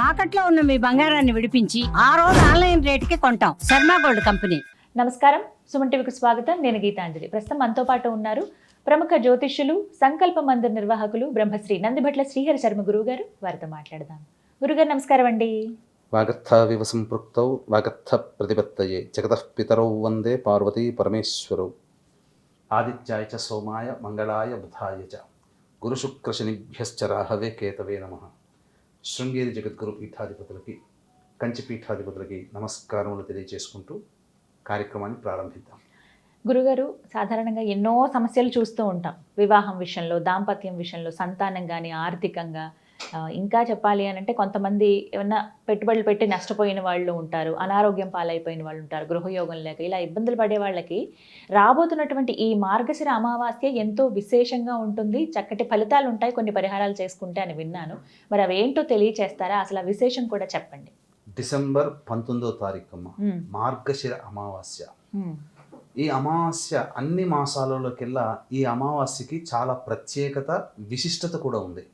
తాకట్లో ఉన్న మీ బంగారాన్ని విడిపించి ఆ రోజు ఆన్లైన్ రేటుకి కొంటాం. Sharma gold company. నమస్కారం. సుమన్ టీవీకి స్వాగతం. నేను గీతాంజలి. ప్రస్తుతం మనతో పాటు ఉన్నారు ప్రముఖ జ్యోతిష్యులు సంకల్ప మందిర్ నిర్వాహకులు బ్రహ్మశ్రీ నందిభట్ల శ్రీహరి శర్మ గురువు గారు వారితో మాట్లాడదాం. గురుగారు నమస్కారం అండి. వాగర్థావివ సంపృక్తౌ వాగర్థ ప్రతిపత్తయే. జగతః పితరౌ వందే పార్వతీ పరమేశ్వరౌ. ఆదిత్యాయ చ సోమాయ మంగళాయ బుధాయ చ. గురుశుక్రశనిభ్యశ్చ రాహవే కేతవే నమ. శృంగేరి జగద్గురు పీఠాధిపతులకి కంచి పీఠాధిపతులకి నమస్కారములు తెలియజేసుకుంటూ కార్యక్రమాన్ని ప్రారంభిద్దాం. గురుగారు సాధారణంగా ఎన్నో సమస్యలు చూస్తూ ఉంటాం. వివాహం విషయంలో దాంపత్యం విషయంలో సంతానం కానీ ఆర్థికంగా ఇంకా చెప్పాలి అని అంటే కొంతమంది ఏమన్నా పెట్టుబడులు పెట్టి నష్టపోయిన వాళ్ళు ఉంటారు అనారోగ్యం పాలైపోయిన వాళ్ళు ఉంటారు గృహయోగం లేక ఇలా ఇబ్బందులు పడే వాళ్ళకి రాబోతున్నటువంటి ఈ మార్గశిర అమావాస్య ఎంతో విశేషంగా ఉంటుంది. చక్కటి ఫలితాలు ఉంటాయి కొన్ని పరిహారాలు చేసుకుంటే అని విన్నాను. మరి అవి ఏంటో తెలియచేస్తారా? అసలు ఆ విశేషం కూడా చెప్పండి. డిసెంబర్ పంతొమ్మిదో ఉమ్, మార్గశిర అమావాస్య. ఈ అమావాస్య అన్ని మాసాలలోకెల్లా ఈ అమావాస్యకి చాలా ప్రత్యేకత విశిష్టత కూడా ఉంది.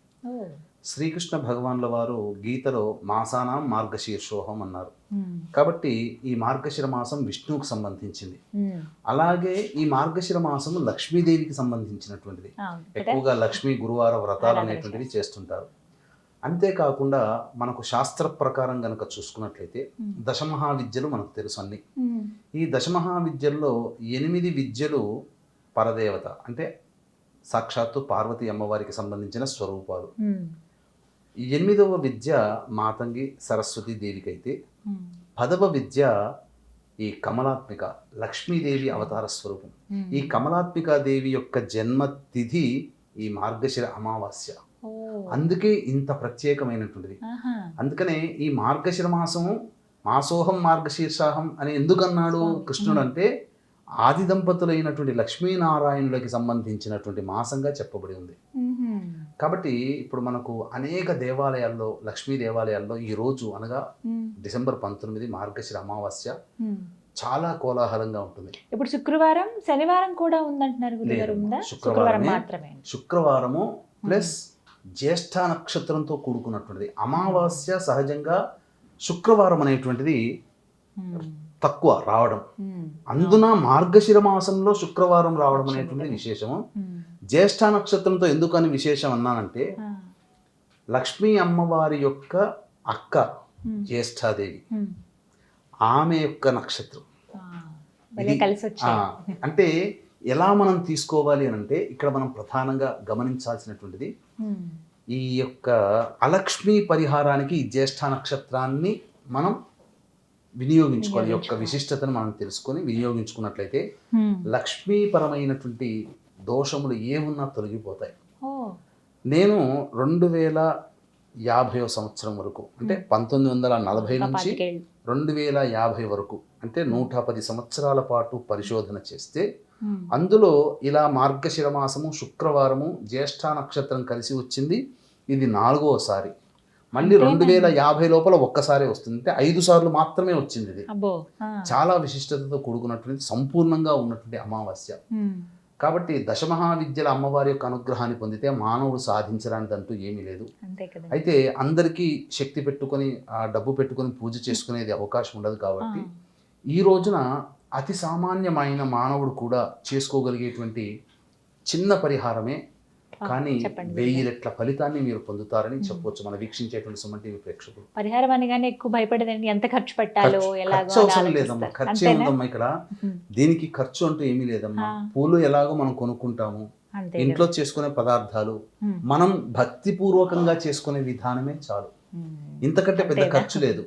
శ్రీకృష్ణ భగవాన్ల వారు గీతలో మాసానాం మార్గశీర్షోహం అన్నారు. కాబట్టి ఈ మార్గశిర మాసం విష్ణువుకు సంబంధించింది. అలాగే ఈ మార్గశిర మాసం లక్ష్మీదేవికి సంబంధించినటువంటిది? ఎక్కువగా లక్ష్మీ గురువార వ్రతాలు అనేటువంటివి చేస్తుంటారు. అంతేకాకుండా మనకు శాస్త్ర ప్రకారం గనక చూసుకున్నట్లయితే దశమహా విద్యలు మనకు తెలుసు అన్ని. ఈ దశమహా విద్యల్లో ఎనిమిది విద్యలు పరదేవత అంటే సాక్షాత్తు పార్వతి అమ్మవారికి సంబంధించిన స్వరూపాలు. ఎనిమిదవ విద్య మాతంగి సరస్వతి దేవికి అయితే ఉమ్, పదవ విద్య ఈ కమలాత్మిక లక్ష్మీదేవి అవతార స్వరూపం. ఈ కమలాత్మిక దేవి యొక్క జన్మ తిథి ఈ మార్గశిర అమావాస్య అందుకే ఇంత ప్రత్యేకమైనటువంటిది. అందుకనే ఈ మార్గశిర మాసము మాసోహం మార్గశీర్షాహం అని ఎందుకన్నాడు. కృష్ణుడు అంటే ఆది దంపతులైనటువంటి లక్ష్మీనారాయణులకి సంబంధించినటువంటి మాసంగా చెప్పబడి ఉంది. కాబట్టి ఇప్పుడు మనకు అనేక దేవాలయాల్లో లక్ష్మీ దేవాలయాల్లో ఈ రోజు అనగా డిసెంబర్ పంతొమ్మిది మార్గశిర అమావాస్య. చాలా కోలాహలంగా ఉంటుంది. ఇప్పుడు శుక్రవారం శనివారం కూడా ఉందంటున్నారు. శుక్రవారం మాత్రమే. శుక్రవారము ప్లస్ జ్యేష్ఠ నక్షత్రంతో కూడుకున్నటువంటిది. అమావాస్య సహజంగా శుక్రవారం అనేటువంటిది తక్కువ రావడం. అందున మార్గశిర మాసంలో శుక్రవారం రావడం అనేటువంటి విశేషము. జ్యేష్ఠ నక్షత్రంతో ఎందుకని విశేషం అన్నానంటే లక్ష్మీ అమ్మవారి యొక్క అక్క జ్యేష్ఠాదేవి. ఆమె యొక్క నక్షత్రం. అంటే ఎలా మనం తీసుకోవాలి అని అంటే ఇక్కడ మనం ప్రధానంగా గమనించాల్సినటువంటిది ఈ యొక్క అలక్ష్మి పరిహారానికి ఈ జ్యేష్ఠ నక్షత్రాన్ని మనం వినియోగించుకోవాలి. యొక్క. విశిష్టతను మనం తెలుసుకొని వినియోగించుకున్నట్లయితే. లక్ష్మీపరమైనటువంటి దోషములు ఏమున్నా తొలగిపోతాయి. నేను రెండు వేల యాభైవ సంవత్సరం వరకు అంటే పంతొమ్మిది వందల నలభై నుంచి. రెండు వేల యాభై వరకు అంటే నూట పది సంవత్సరాల పాటు పరిశోధన చేస్తే అందులో ఇలా మార్గశిర మాసము శుక్రవారము జ్యేష్ఠ నక్షత్రం కలిసి వచ్చింది. ఇది నాలుగోసారి. మళ్ళీ? రెండు వేల యాభై లోపల ఒక్కసారే వస్తుంది. అంటే ఐదు సార్లు మాత్రమే వచ్చింది ఇది. చాలా విశిష్టతతో కూడుకున్నటువంటి సంపూర్ణంగా ఉన్నటువంటి అమావాస్య. కాబట్టి దశమహావిద్యల అమ్మవారి యొక్క అనుగ్రహాన్ని పొందితే మానవుడు సాధించడానికంటూ ఏమీ లేదు. అయితే అందరికీ శక్తి పెట్టుకొని ఆ డబ్బు పెట్టుకొని పూజ చేసుకునేది అవకాశం ఉండదు కాబట్టి ఈ రోజున అతి సామాన్యమైన మానవుడు కూడా చేసుకోగలిగేటువంటి చిన్న పరిహారమే కానీ వెయ్యి రెట్ల ఫలితాన్ని మీరు పొందుతారని చెప్పవచ్చు మనం వీక్షించేటువంటి సుమన్ టీవీ ప్రేక్షకులు. పరిహారం అనగానే ఎక్కువ భయపడేదానికి ఎంత ఖర్చు పెట్టాలో ఖర్చు- అవసరం లేదమ్మా. ఖర్చు ఏముందమ్మా ఇక్కడ? దీనికి ఖర్చు అంటూ ఏమీ లేదమ్మా. పూలు ఎలాగో మనం కొనుక్కుంటాము. ఇంట్లో. చేసుకునే పదార్థాలు మనం భక్తిపూర్వకంగా చేసుకునే విధానమే చాలు. ఇంతకంటే పెద్ద? ఖర్చు లేదు.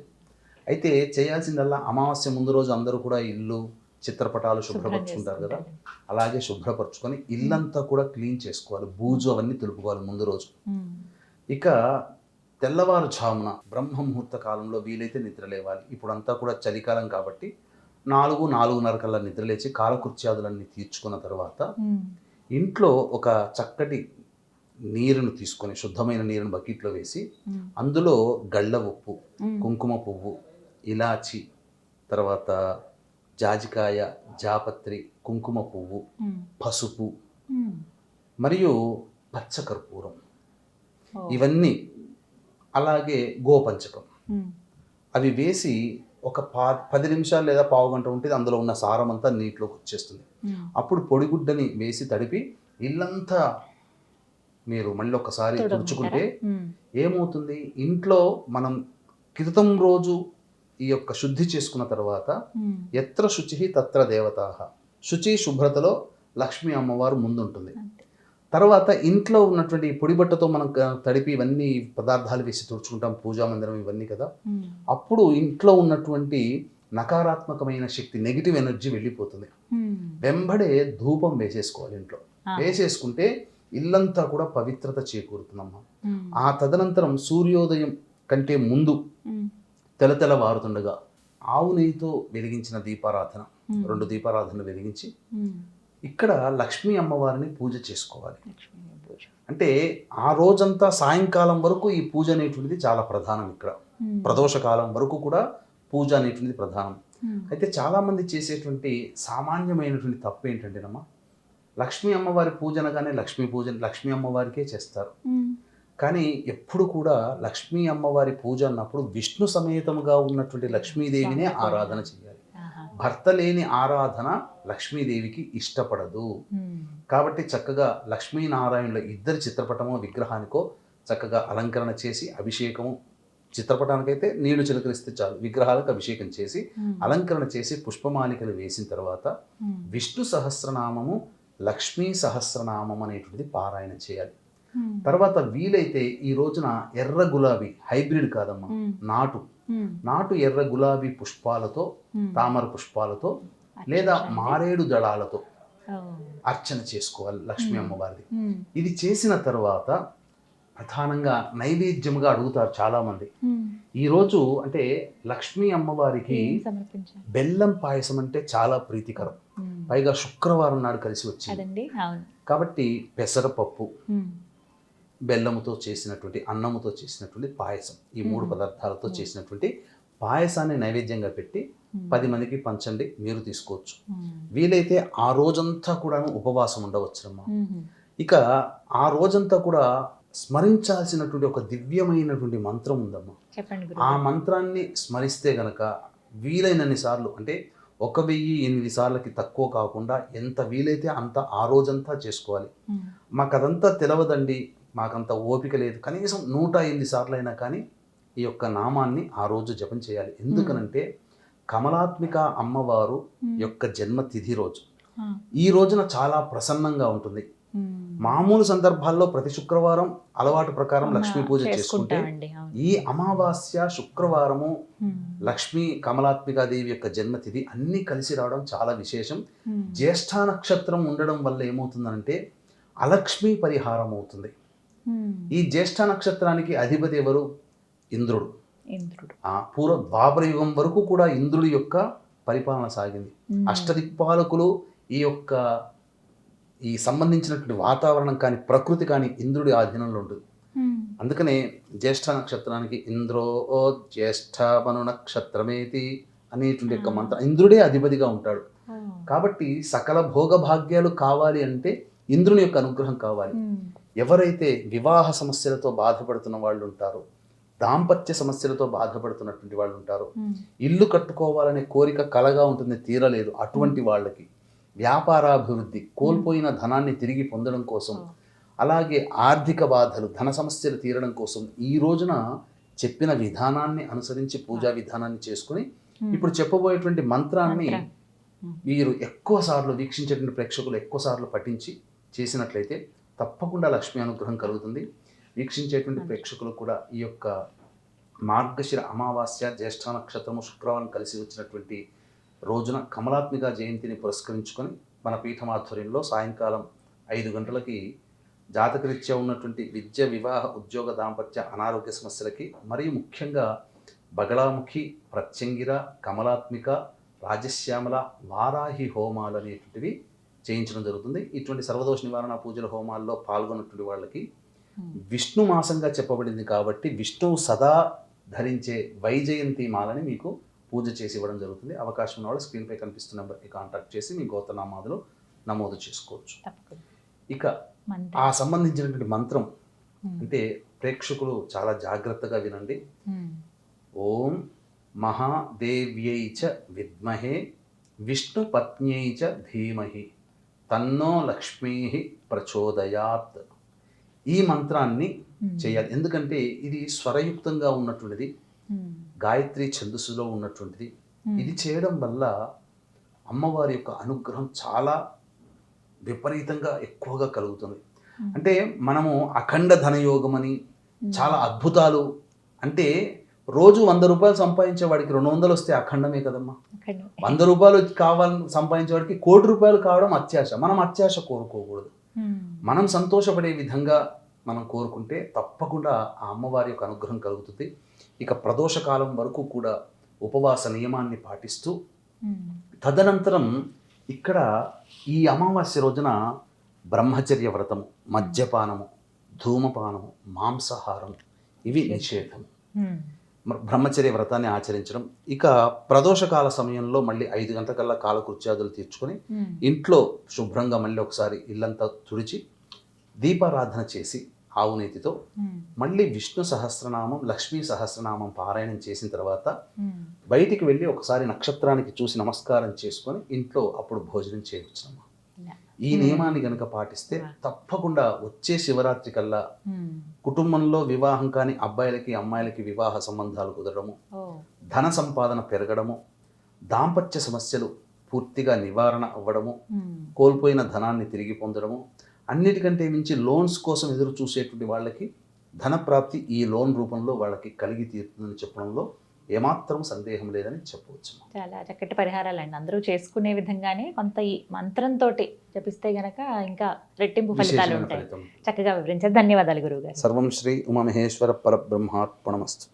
అయితే చేయాల్సిందల్లా అమావాస్య ముందు రోజు అందరూ కూడా ఇల్లు చిత్రపటాలు శుభ్రం శుభ్రపరచుకుంటారు కదా. అలాగే శుభ్రపరచుకొని ఇల్లంతా కూడా క్లీన్ చేసుకోవాలి. బూజు అవన్నీ తులుపుకోవాలి ముందు రోజు. ఇక తెల్లవారుజామున బ్రహ్మ ముహూర్త కాలంలో వీలైతే నిద్ర లేవాలి ఇప్పుడంతా కూడా చలికాలం కాబట్టి నాలుగు నాలుగున్నర కల్లా నిద్రలేచి కాలకృత్యాదులన్నీ తీర్చుకున్న తర్వాత ఇంట్లో ఒక చక్కటి నీరును తీసుకొని శుద్ధమైన నీరుని బకెట్లో వేసి అందులో గళ్ళ ఉప్పు కుంకుమ పువ్వు ఇలాచి తర్వాత జాజికాయ జాపత్రి కుంకుమ పువ్వు పసుపు. మరియు పచ్చకర్పూరం. ఇవన్నీ అలాగే గోపంచకం అవి వేసి ఒక పా పది నిమిషాలు లేదా పావు గంట ఉంటే అందులో ఉన్న సారం అంతా నీటిలోకి వచ్చేస్తుంది. అప్పుడు పొడిగుడ్డని వేసి తడిపి ఇల్లంతా మీరు మళ్ళీ ఒకసారి? తుడుచుకుంటే ఏమవుతుంది ఇంట్లో మనం క్రితం రోజు ఈ యొక్క శుద్ధి చేసుకున్న తర్వాత ఎత్ర శుచి తత్ర దేవతా. శుచి శుభ్రతలో లక్ష్మీ అమ్మవారు ముందుంటుంది. తర్వాత ఇంట్లో ఉన్నటువంటి పొడి బట్టతో మనం తడిపి ఇవన్నీ పదార్థాలు వేసి తుడుచుకుంటాం పూజా మందిరం ఇవన్నీ కదా. అప్పుడు ఇంట్లో ఉన్నటువంటి నకారాత్మకమైన శక్తి నెగిటివ్ ఎనర్జీ వెళ్ళిపోతుంది. వెంబడే ధూపం వేసేసుకోవాలి ఇంట్లో. వేసేసుకుంటే ఇల్లంతా కూడా పవిత్రత చేకూరుతుందమ్మా. ఆ తదనంతరం సూర్యోదయం కంటే ముందు ఉమ్, తెల తెల్లవారుతుండగా ఆవు నెయ్యితో వెలిగించిన దీపారాధన. రెండు దీపారాధనలు వెలిగించి. ఇక్కడ లక్ష్మీ అమ్మవారిని పూజ చేసుకోవాలి. అంటే ఆ రోజంతా సాయంకాలం వరకు ఈ పూజ అనేటువంటిది చాలా ప్రధానం ఇక్కడ. ఉమ్, ప్రదోష కాలం వరకు కూడా పూజ అనేటువంటిది ప్రధానం. అయితే చాలామంది చేసేటువంటి సామాన్యమైనటువంటి తప్పు ఏంటంటేనమ్మా లక్ష్మీ అమ్మవారి పూజ అనగానే లక్ష్మీ పూజ లక్ష్మీ అమ్మవారికే చేస్తారు. కానీ ఎప్పుడు కూడా లక్ష్మీ అమ్మవారి పూజ అన్నప్పుడు విష్ణు సమేతముగా ఉన్నటువంటి లక్ష్మీదేవినే ఆరాధన చేయాలి. భర్త లేని ఆరాధన లక్ష్మీదేవికి ఇష్టపడదు. కాబట్టి చక్కగా లక్ష్మీనారాయణుల ఇద్దరి చిత్రపటమో విగ్రహానికో చక్కగా అలంకరణ చేసి అభిషేకము చిత్రపటానికైతే నీళ్ళు చిలకరిస్తే చాలు. విగ్రహాలకు అభిషేకం చేసి అలంకరణ చేసి పుష్పమాలికలు వేసిన తర్వాత విష్ణు సహస్రనామము లక్ష్మీ సహస్రనామం అనేటువంటిది పారాయణ చేయాలి. తర్వాత వీలైతే ఈ రోజున ఎర్ర గులాబీ హైబ్రిడ్ కాదమ్మా నాటు నాటు ఎర్ర గులాబీ పుష్పాలతో. తామర పుష్పాలతో లేదా. మారేడు దళాలతో. అర్చన చేసుకోవాలి లక్ష్మీ మ్మ్. అమ్మవారిది ఇది చేసిన తర్వాత ప్రధానంగా నైవేద్యముగా అడుగుతారు చాలా మంది ఉమ్. ఈ రోజు అంటే లక్ష్మీ అమ్మవారికి బెల్లం పాయసం అంటే చాలా ప్రీతికరం. పైగా శుక్రవారం నాడు కలిసి వచ్చింది కాబట్టి పెసరపప్పు బెల్లముతో చేసినటువంటి అన్నముతో చేసినటువంటి పాయసం. ఈ మూడు. పదార్థాలతో. చేసినటువంటి పాయసాన్ని నైవేద్యంగా పెట్టి పది మందికి పంచండి మీరు తీసుకోవచ్చు. వీలైతే ఆ రోజంతా కూడాను ఉపవాసం ఉండవచ్చునమ్మా ఇక ఆ రోజంతా కూడా స్మరించాల్సినటువంటి ఒక దివ్యమైనటువంటి మంత్రం ఉందమ్మా. ఆ మంత్రాన్ని స్మరిస్తే గనక వీలైనన్ని సార్లు అంటే ఒక వెయ్యి ఎనిమిది సార్లకి తక్కువ కాకుండా ఎంత వీలైతే అంత ఆ రోజంతా చేసుకోవాలి. మాకు అదంతా తెలవదండి. మాకంత ఓపిక లేదు. కనీసం నూట ఎనిమిది సార్లు అయినా కానీ ఈ యొక్క నామాన్ని ఆ రోజు జపం చేయాలి. ఎందుకనంటే కమలాత్మిక అమ్మవారు యొక్క జన్మ తిథి రోజు ఈ రోజున చాలా ప్రసన్నంగా ఉంటుంది. మామూలు సందర్భాల్లో ప్రతి శుక్రవారం అలవాటు ప్రకారం లక్ష్మీ పూజ చేసుకుంటే ఈ అమావాస్య శుక్రవారము లక్ష్మీ కమలాత్మికాదేవి యొక్క జన్మతిథి అన్నీ కలిసి రావడం చాలా విశేషం. జ్యేష్ఠ నక్షత్రం ఉండడం వల్ల ఏమవుతుందంటే అలక్ష్మీ పరిహారం అవుతుంది. ఈ జ్యేష్ఠ నక్షత్రానికి అధిపతి ఎవరు? ఇంద్రుడు. ఇంద్రుడు. ఆ పూర్వ ద్వాపర యుగం వరకు కూడా ఇంద్రుడి యొక్క పరిపాలన సాగింది. అష్టదిక్పాలకులు ఈ యొక్క ఈ సంబంధించినటువంటి వాతావరణం కానీ ప్రకృతి కానీ ఇంద్రుడి ఆధీనంలో ఉంటుంది. అందుకనే జ్యేష్ఠ నక్షత్రానికి ఇంద్రో ఓ జ్యేష్ఠ మను నక్షత్రమేతి అనేటువంటి యొక్క మంత్రం ఇంద్రుడే అధిపతిగా ఉంటాడు. కాబట్టి సకల భోగ భాగ్యాలు కావాలి అంటే ఇంద్రుని యొక్క అనుగ్రహం కావాలి. ఎవరైతే వివాహ సమస్యలతో బాధపడుతున్న వాళ్ళు ఉంటారో దాంపత్య సమస్యలతో బాధపడుతున్నటువంటి వాళ్ళు ఉంటారో ఇల్లు కట్టుకోవాలనే కోరిక కలగా ఉంటుంది తీరలేదు అటువంటి వాళ్ళకి వ్యాపారాభివృద్ధి కోల్పోయిన ధనాన్ని తిరిగి పొందడం కోసం. అలాగే ఆర్థిక బాధలు ధన సమస్యలు తీరడం కోసం ఈ రోజున చెప్పిన విధానాన్ని అనుసరించి పూజా విధానాన్ని చేసుకుని. ఇప్పుడు చెప్పబోయేటువంటి మంత్రాన్ని. వీరు ఎక్కువ సార్లు వీక్షించేటువంటి ప్రేక్షకులు ఎక్కువ సార్లు పఠించి చేసినట్లయితే తప్పకుండా లక్ష్మీ అనుగ్రహం కలుగుతుంది. వీక్షించేటువంటి ప్రేక్షకులు కూడా ఈ యొక్క మార్గశిర అమావాస్య జ్యేష్ఠ నక్షత్రము శుక్రవారం కలిసి వచ్చినటువంటి రోజున కమలాత్మిక జయంతిని పురస్కరించుకొని మన పీఠమాధ్వర్యంలో సాయంకాలం ఐదు గంటలకి జాతకరీత్యా ఉన్నటువంటి విద్య వివాహ ఉద్యోగ దాంపత్య అనారోగ్య సమస్యలకి మరియు ముఖ్యంగా బగళాముఖి ప్రత్యంగిర కమలాత్మిక రాజశ్యామల వారాహి హోమాలు అనేటువంటివి చేయించడం జరుగుతుంది. ఇటువంటి సర్వదోష నివారణ పూజల హోమాల్లో పాల్గొన్నటువంటి వాళ్ళకి. విష్ణు మాసంగా చెప్పబడింది కాబట్టి విష్ణువు సదా ధరించే వైజయంతి మాలని మీకు పూజ చేసి ఇవ్వడం జరుగుతుంది. అవకాశం ఉన్న వాళ్ళు స్క్రీన్పై కనిపిస్తున్న నెంబర్కి కాంటాక్ట్ చేసి మీ గోతనామాదులు నమోదు చేసుకోవచ్చు. ఇక ఆ సంబంధించినటువంటి మంత్రం అంటే ప్రేక్షకులు చాలా జాగ్రత్తగా వినండి. ఓం మహాదేవ్యై చ విద్మహే విష్ణుపత్న్యై చ ధీమహి. తన్నో లక్ష్మీ ప్రచోదయాత్. ఈ మంత్రాన్ని ఉమ్, చేయాలి. ఎందుకంటే ఇది స్వరయుక్తంగా ఉన్నటువంటిది ఉమ్, గాయత్రి ఛందస్సులో ఉన్నటువంటిది. ఉమ్, ఇది చేయడం వల్ల అమ్మవారి యొక్క అనుగ్రహం చాలా విపరీతంగా ఎక్కువగా కలుగుతుంది. అంటే మనము అఖండ ధనయోగం అని చాలా అద్భుతాలు అంటే రోజు వంద రూపాయలు సంపాదించే వాడికి రెండు వందలు వస్తే అఖండమే కదమ్మా. వంద రూపాయలు కావాలని సంపాదించే వాడికి కోటి రూపాయలు కావడం అత్యాశ. మనం అత్యాశ కోరుకోకూడదు. మనం సంతోషపడే విధంగా మనం కోరుకుంటే తప్పకుండా ఆ అమ్మవారి యొక్క అనుగ్రహం కలుగుతుంది. ఇక ప్రదోష కాలం వరకు కూడా ఉపవాస నియమాన్ని పాటిస్తూ తదనంతరం ఇక్కడ ఈ అమావాస్య రోజున బ్రహ్మచర్య వ్రతము మద్యపానము ధూమపానము మాంసాహారం ఇవి నిషేధం. బ్రహ్మచర్య వ్రతాన్ని ఆచరించడం ఇక ప్రదోషకాల సమయంలో మళ్ళీ ఐదు గంటలకల్లా కాలకృత్యాదులు తీర్చుకొని ఇంట్లో శుభ్రంగా మళ్ళీ ఒకసారి ఇల్లంతా తుడిచి దీపారాధన చేసి ఆవు నేతితో ఉమ్, మళ్ళీ విష్ణు సహస్రనామం లక్ష్మీ సహస్రనామం పారాయణం చేసిన తర్వాత. బయటికి వెళ్ళి ఒకసారి నక్షత్రానికి చూసి నమస్కారం చేసుకొని ఇంట్లో అప్పుడు భోజనం చేయవచ్చునమ్మా. ఈ నియమాన్ని గనుక పాటిస్తే తప్పకుండా వచ్చే శివరాత్రి కల్లా కుటుంబంలో వివాహం కాని అబ్బాయిలకి అమ్మాయిలకి వివాహ సంబంధాలు కుదరడము ధన సంపాదన పెరగడము దాంపత్య సమస్యలు పూర్తిగా నివారణ అవ్వడము కోల్పోయిన ధనాన్ని తిరిగి పొందడము అన్నిటికంటే మించి లోన్స్ కోసం ఎదురు చూసేటువంటి వాళ్ళకి ధన ప్రాప్తి ఈ లోన్ రూపంలో వాళ్ళకి కలిగి తీరుతుందని చెప్పడంలో ఏమాత్రం సందేహం లేదని చెప్పవచ్చు. చాలా చక్కటి పరిహారాలు అండి అందరూ చేసుకునే విధంగానే కొంత ఈ మంత్రంతో జపిస్తే గనక ఇంకా రెట్టింపు ఫలితాలు ఉంటాయి. చక్కగా వివరించారు. ధన్యవాదాలు గురువు గారు సర్వం శ్రీ ఉమామహేశ్వర పరబ్రహ్మార్పణమస్తు.